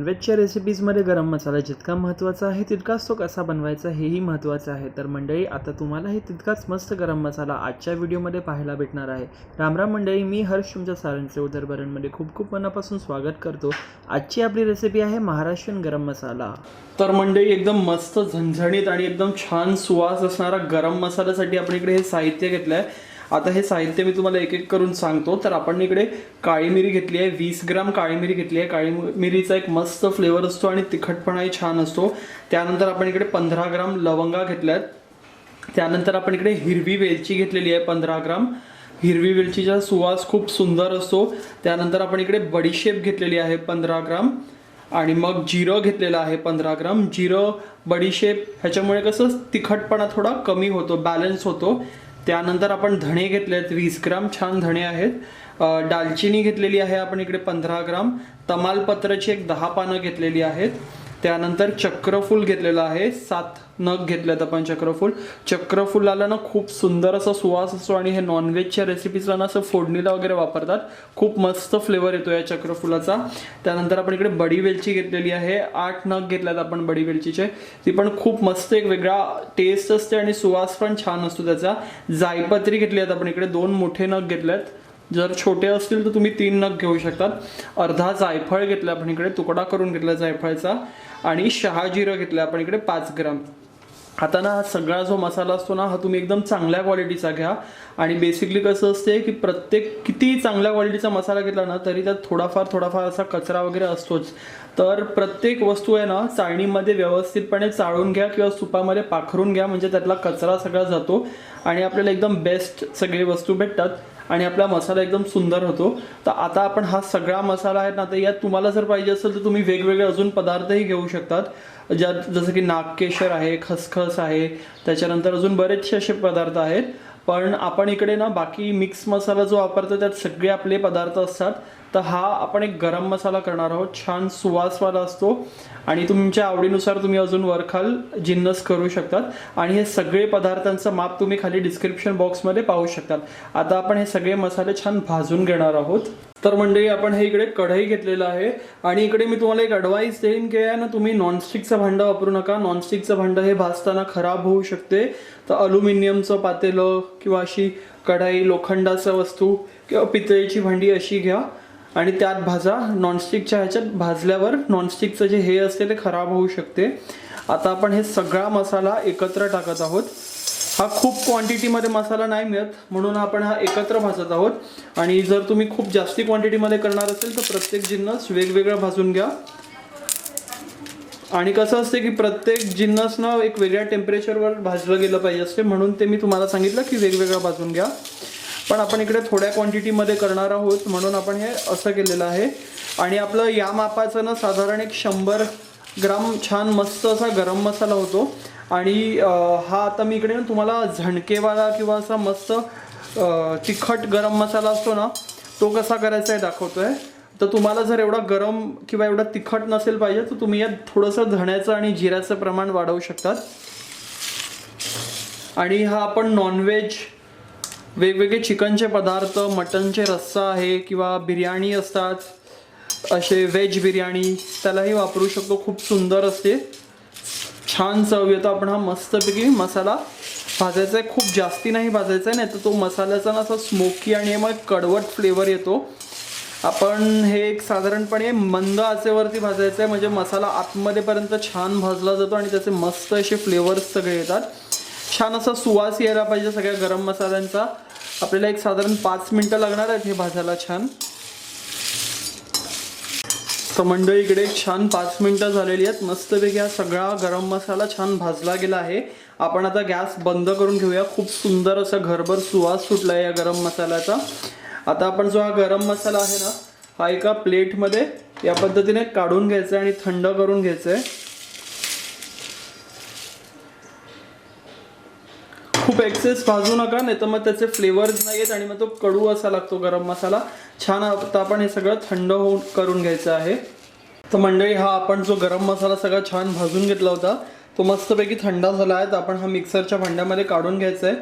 नॉनव्हेजच्या रेसिपीजमध्ये गरम मसाला जितका महत्त्वाचा आहे तितकाच तो कसा बनवायचा हेही महत्त्वाचं आहे. तर मंडळी आता तुम्हालाही तितकाच मस्त गरम मसाला आजच्या व्हिडिओमध्ये पाहायला भेटणार आहे. रामराम मंडळी मी हर्ष तुमच्या सारांचे उदरभरणमध्ये खूप खूप मनापासून स्वागत करतो. आजची आपली रेसिपी आहे महाराष्ट्रीयन गरम मसाला. तर मंडळी एकदम मस्त झणझणीत आणि एकदम छान सुवास असणारा गरम मसाल्यासाठी आपण इकडे हे साहित्य घेतलं आहे आता हे साहित्य मी तुम्हाला एक एक करून सांगतो. तर आपण इकडे काळी मिरी घेतली आहे वीस ग्राम काळी मिरी घेतली आहे. काळी मिरीचा एक मस्त फ्लेवर असतो आणि तिखटपणाही छान असतो. त्यानंतर आपण इकडे पंधरा ग्राम लवंगा घेतल्या आहेत. त्यानंतर आपण इकडे हिरवी वेलची घेतलेली आहे पंधरा ग्राम. हिरवी वेलचीचा सुवास खूप सुंदर असतो. त्यानंतर आपण इकडे बडीशेप घेतलेली आहे पंधरा ग्राम. आणि मग जिरं घेतलेलं आहे पंधरा ग्राम. जिरं बडीशेप ह्याच्यामुळे कसं तिखटपणा थोडा कमी होतो बॅलन्स होतो. त्यानंतर आपण धणे घेतले आहेत वीस ग्राम छान धणे आहेत. दालचिनी घेतलेली आहे आपण इकडे पंधरा ग्राम. तमालपत्राची एक दहा पानं घेतलेली आहेत. त्यानंतर चक्रफूल घेतलेलं आहे. सात नग घेतलेत आपण चक्रफूल. चक्रफुलाला ना खूप सुंदर असा सुवास असतो आणि हे नॉनव्हेजच्या रेसिपीजला ना असं फोडणीला वगैरे वापरतात. खूप मस्त फ्लेवर येतो या चक्रफुलाचा. त्यानंतर आपण इकडे बडी वेलची घेतलेली आहे. आठ नग घेतल्यात आपण बडी वेलचीचे. ती पण खूप मस्त एक वेगळा टेस्ट असते आणि सुवास पण छान असतो त्याचा. जायपत्री घेतली आहेत आपण इकडे. दोन मोठे नग घेतलेत. जर छोटे असतील तर तुम्ही तीन नग घेऊ शकतात. अर्धा जायफळ घेतला आपण इकडे तुकडा करून घेतला जायफळचा आणि शहाजिरं घेतलं आपण इकडे पाच ग्राम. आता ना हा सगळा जो मसाला असतो ना हा तुम्ही एकदम चांगल्या क्वालिटीचा घ्या. आणि बेसिकली कसं असते की प्रत्येक किती चांगल्या क्वालिटीचा मसाला घेतला ना तरी त्यात थोडाफार थोडाफार असा कचरा वगैरे असतोच. तर प्रत्येक वस्तू आहे ना चाळणीमध्ये व्यवस्थितपणे चाळून घ्या किंवा सुपामध्ये पाखरून घ्या म्हणजे त्यातला कचरा सगळा जातो. आणि आपल्याला एकदम बेस्ट सगळी वस्तू भेटतात. आणि आपला मसाला एकदम सुंदर होतो. तर आता आपण हा सगळा मसाला आहे ना तर यात तुम्हाला जर पाहिजे असेल तर तुम्ही वेगवेगळे अजून पदार्थही घेऊ शकतात. ज्यात जसं की नागकेशर आहे खसखस आहे त्याच्यानंतर अजून बरेचसे असे पदार्थ आहेत. पण आपण इकडे ना बाकी मिक्स मसाला जो वापरतो त्यात सगळे आपले पदार्थ असतात. तर हा आपण एक गरम मसाला करणार आहोत. छान सुवासवाला असतो. आणि तुमच्या आवडीनुसार तुम्ही अजून वरखाल जिन्नस करू शकतात. आणि हे सगळे पदार्थांचं माप तुम्ही खाली डिस्क्रिप्शन बॉक्समध्ये पाहू शकतात. आता आपण हे सगळे मसाले छान भाजून घेणार आहोत. तर मंडळी आपण हे इकडे कढई घेतलेलं आहे. आणि इकडे मी तुम्हाला एक ॲडवाईस देईन की आहे ना तुम्ही नॉनस्टिकचं भांडं वापरू नका. नॉनस्टिकचं भांडं हे भाजताना खराब होऊ शकते. तर अल्युमिनियमचं पातेलं किंवा अशी कढाई लोखंडाचं वस्तू किंवा पितळेची भांडी अशी घ्या. आणि त्यात भाजा. नॉनस्टिकच्या ह्याच्यात भाजल्यावर नॉनस्टिकचं जे हे असते ते खराब होऊ शकते. आता आपण हे सगळा मसाला एकत्र टाकत आहोत. हा खूप क्वांटिटीमध्ये मसाला नाही मिळत म्हणून आपण हा एकत्र भाजत आहोत. आणि जर तुम्ही खूप जास्ती क्वांटिटीमध्ये करणार असेल तर प्रत्येक जिन्नस वेगवेगळा भाजून घ्या. आणि कसं असते की प्रत्येक जिन्नस ना एक वेगळ्या टेम्परेचरवर भाजलं गेलं पाहिजे असते म्हणून ते मी तुम्हाला सांगितलं की वेगवेगळं भाजून घ्या. पण आपण इकडे थोड्या क्वांटिटीमध्ये करणार आहोत म्हणून आपण हे असं केलेलं आहे. आणि आपलं या मापाचं ना साधारण एक शंभर ग्राम छान मस्त असा गरम मसाला होतो. आणि हा आता मी इकडे ना तुम्हाला झणकेवाला किंवा असा मस्त तिखट गरम मसाला असतो ना तो कसा करायचा आहे दाखवतोय. तर तुम्हाला जर एवढा गरम किंवा एवढा तिखट नसेल पाहिजे तर तुम्ही यात थोडंसं धण्याचं आणि जिऱ्याचं प्रमाण वाढवू शकतात. आणि हा आपण नॉनव्हेज वेगवेगळे चिकनचे पदार्थ मटनचे रस्सा आहे किंवा बिर्याणी असतात असे व्हेज बिर्याणी त्यालाही वापरू शकतो. खूप सुंदर असते. छान चव येतो. आपण हा मस्तपैकी मसाला भाजायचा आहे. खूप जास्ती नाही भाजायचा आहे नाही तर तो मसाल्याचा ना असा स्मोकी आणि मग कडवट फ्लेवर येतो. आपण हे एक साधारणपणे मंद आचेवरती भाजायचं आहे. म्हणजे मसाला आतमध्येपर्यंत छान भाजला जातो आणि त्याचे मस्त असे फ्लेवर्स सगळे येतात. छान असा सुवास यायला पाहिजे सगळ्या गरम मसाल्यांचा. आपल्याला एक साधारण पाच मिनटं लागणार आहेत हे भाजायला छान. तर मंडळी इकडे छान पाच मिनटं झालेली आहेत. मस्तपैकी हा सगळा गरम मसाला छान भाजला गेला आहे. आपण आता गॅस बंद करून घेऊया. खूप सुंदर असा घरभर सुवास सुटला आहे या गरम मसाल्याचा. आता आपण जो हा गरम मसाला आहे ना हा एका प्लेटमध्ये या पद्धतीने काढून घ्यायचा आहे आणि थंड करून घ्यायचं आहे. खूप एक्सेस भाजू नका नाही तर मग त्याचे फ्लेवर्स नाही आहेत आणि मग तो कडू असा लागतो गरम मसाला. छान आता आपण हे सगळं थंड होऊन करून घ्यायचं आहे. तर मंडळी हा आपण जो गरम मसाला सगळा छान भाजून घेतला होता तो मस्तपैकी थंड झाला आहे. तर आपण हा मिक्सरच्या भांड्यामध्ये काढून घ्यायचा आहे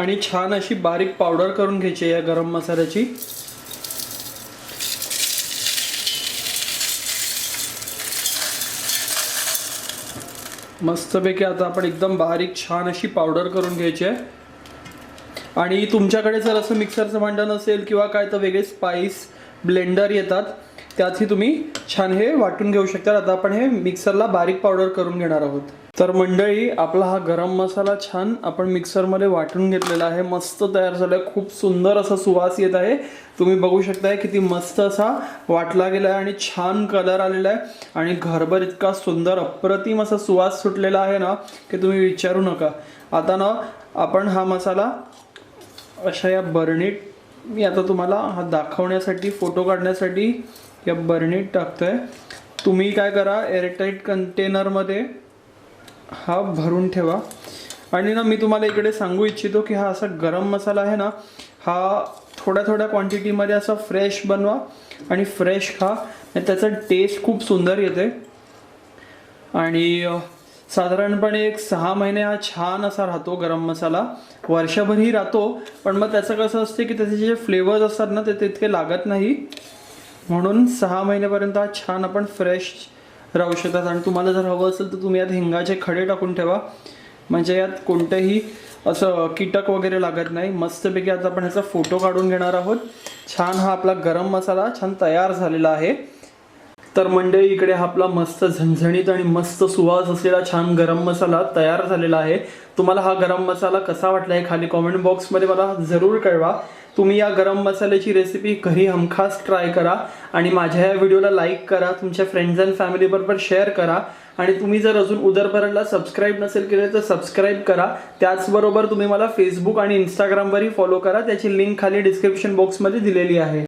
आणि छान अशी बारीक पावडर करून घ्यायची आहे या गरम मसाल्याची. मस्तपैकी आता आपण एकदम बारीक छान अशी पावडर करून घ्यायची आहे. आणि तुमच्याकडे जर असं मिक्सरचं भांडण असेल किंवा काय तर वेगळे स्पाइस ब्लेंडर येतात. त्यातही तुम्ही छान हे वाटून घेऊ शकता. आता आपण हे मिक्सरला बारीक पावडर करून घेणार आहोत. तर मंडळी आपला हा गरम मसाला छान आपण मिक्सरमध्ये वाटून घेतलेला आहे. मस्त तयार झाला आहे खूप सुंदर असा सुवास येत आहे. तुम्ही बघू शकताय किती मस्त असा वाटला गेला आहे आणि छान कलर आलेला आहे आणि घरभर इतका सुंदर अप्रतिम असा सुवास सुटलेला आहे ना की तुम्ही विचारू नका. आता ना आपण हा मसाला अशा या बरणीत मी आता तुम्हाला हा दाखवण्यासाठी फोटो काढण्यासाठी या बर्नीट टाकतो आहे तुम्ही काय करा एअरटाईट कंटेनरमध्ये हा भरून ठेवा. आणि ना मी तुम्हाला इकडे सांगू इच्छितो की हा असा गरम मसाला आहे ना हा थोड्या थोड्या क्वांटिटीमध्ये असा फ्रेश बनवा आणि फ्रेश खा. त्याचा टेस्ट खूप सुंदर येते. आणि साधारणपणे एक सहा महिने हा छान असा राहतो गरम मसाला. वर्षभरही राहतो पण मग त्याचं कसं असते की त्याचे जे फ्लेवर्स असतात ना ते तितके लागत नाही. म्हणून सहा महिन्यापर्यंत हा छान आपण फ्रेश राहू शकतात. आणि तुम्हाला जर हवं असेल तर तुम्ही यात हिंगाचे खडे टाकून ठेवा. म्हणजे यात कोणतेही असं कीटक वगैरे लागत नाही. मस्तपैकी आता आपण ह्याचा फोटो काढून घेणार आहोत. छान हा आपला गरम मसाला छान तयार झालेला आहे. तर मंडळी इकडे हा आपला मस्त झणझणीत आणि मस्त सुवास असलेला छान गरम मसाला तयार झालेला आहे. तुम्हाला हा गरम मसाला कसा वाटला आहे खाली कॉमेंट बॉक्समध्ये मला जरूर कळवा. तुम्ही या गरम मसाल्याची रेसिपी घरी हमखास ट्राय करा आणि माझ्या या व्हिडिओला लाईक करा तुमच्या फ्रेंड्स अँड फॅमिलीबरोबर शेअर करा आणि तुम्ही जर अजून उदरभरणला सबस्क्राईब नसेल केले तर सबस्क्राईब करा. त्याचबरोबर तुम्ही मला फेसबुक आणि इंस्टाग्रामवरही फॉलो करा त्याची लिंक खाली डिस्क्रिप्शन बॉक्समध्ये दिलेली आहे.